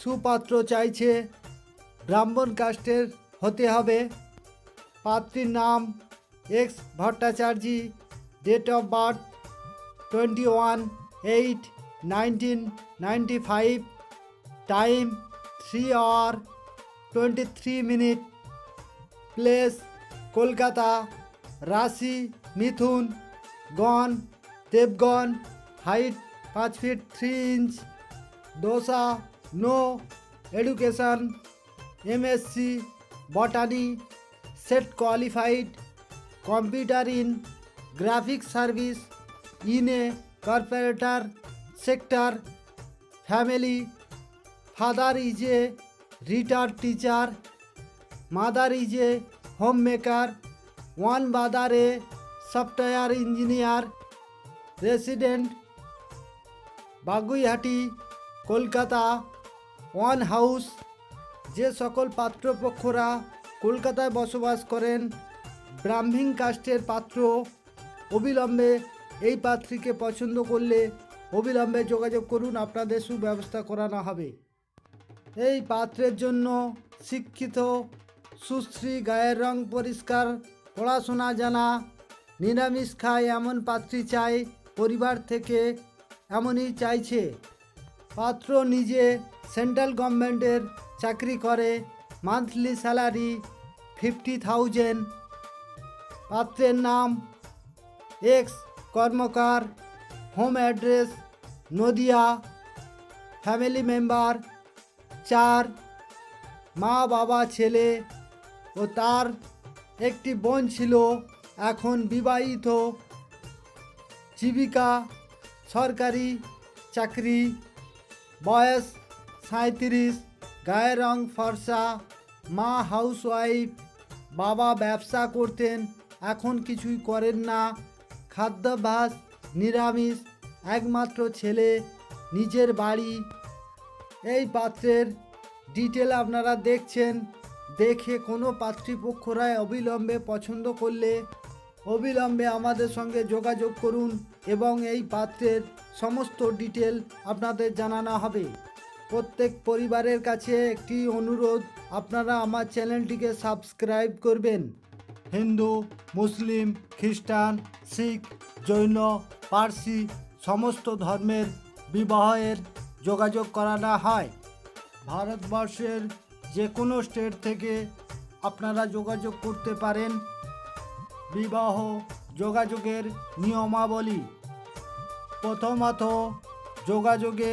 সুপাত্র চাইছে ব্রাহ্মণ কাস্টের হতে হবে পাত্রীর নাম X Bhattacharya date of birth twenty one eight nineteen ninety five time three hour twenty three minute place Kolkata রাশি মিথুন গণ দেবগণ হাইট পাঁচ ফিট থ্রি ইঞ্চ দোসা No education, MSc, Botany, SET qualified, computer in, graphic service, in a corporate sector, family, father is a retired teacher, mother is a homemaker, one brother a software engineer, resident, Baguihati, Kolkata, one house যে সকল পাত্রপক্ষরা কলকাতায় বসবাস করেন ব্রাহ্মীণ কাস্টের পাত্র অবিলম্বে এই পাত্রীকে পছন্দ করলে অবিলম্বে যোগাযোগ করুন আপনাদের সুব্যবস্থা করানো হবে এই পাত্রের জন্য শিক্ষিত সুশ্রী গায়ের রং পরিষ্কার পড়াশোনা জানা নিরামিষ খায় এমন পাত্রী চাই পরিবার থেকে এমনই চাইছে পাত্র নিজে সেন্ট্রাল গভর্নমেন্টের চাকরি করে মান্থলি স্যালারি ফিফটি থাউজেন্ড পাত্রের নাম X Karmakar home address Nadia family member চার মা বাবা ছেলে ও তার একটি বোন ছিল এখন বিবাহিত জীবিকা সরকারি চাকরি বয়স সাঁত্রিশ গায়ের রং ফর্সা মা হাউসওয়াইফ বাবা ব্যবসা করতেন এখন কিছুই করেন না খাদ্যাভ্যাস নিরামিষ একমাত্র ছেলে নিজের বাড়ি এই পাত্রের ডিটেল আপনারা দেখছেন দেখে কোনো পাতৃপক্ষরায় অবিলম্বে পছন্দ করলে অবিলম্বে আমাদের সঙ্গে যোগাযোগ করুন এবং এই পাত্রের সমস্ত ডিটেল আপনাদের জানানো হবে প্রত্যেক পরিবারের কাছে একটি অনুরোধ আপনারা আমার চ্যানেলটিকে সাবস্ক্রাইব করবেন হিন্দু মুসলিম খ্রিস্টান শিখ জৈন পার্সি সমস্ত ধর্মের বিবাহের যোগাযোগ করানো হয় ভারতবর্ষের যে কোনো স্টেট থেকে আপনারা যোগাযোগ করতে পারেন বিবাহ যোগাযোগের নিয়মাবলী প্রথমত যোগাযোগে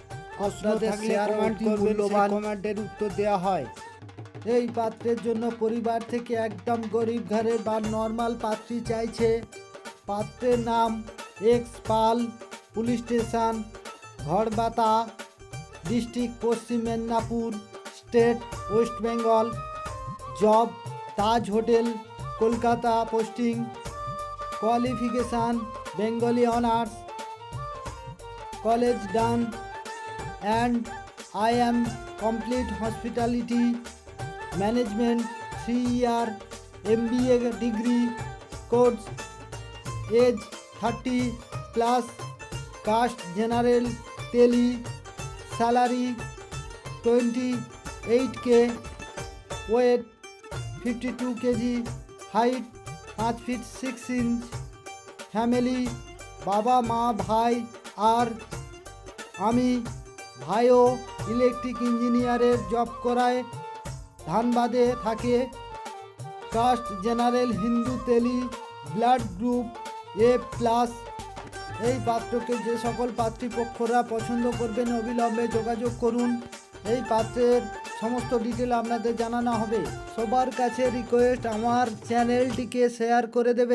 প্রশ্ন থাকলে কমেন্ট করবেন কমেন্টের উত্তর দেওয়া হয় এই পাত্রের জন্য পরিবার থেকে একদম গরিব ঘরে বা নর্মাল পাত্রী চাইছে পাত্রের নাম X Pal police station ঘরবাতা district Paschim Medinipur state West Bengal job Taj hotel Kolkata posting qualification Bengali honours college done and I am complete hospitality management 3 year MBA degree course age 30 plus caste general tele salary 28k weight 52 kg height 5 feet 6 inch family বাবা মা ভাই আর আমি ভাইও electric ইঞ্জিনিয়ারের job করায় ধানবাদে থাকে caste general Hindu তেলি blood group এ plus এই পাত্রকে যে সকল পাত্রীপক্ষরা পছন্দ করবেন অবিলম্বে যোগাযোগ করুন এই পাত্রের সমস্ত ডিটেল আপনাদের জানানো হবে সবার কাছে রিকোয়েস্ট আমার চ্যানেলটিকে শেয়ার করে দেবে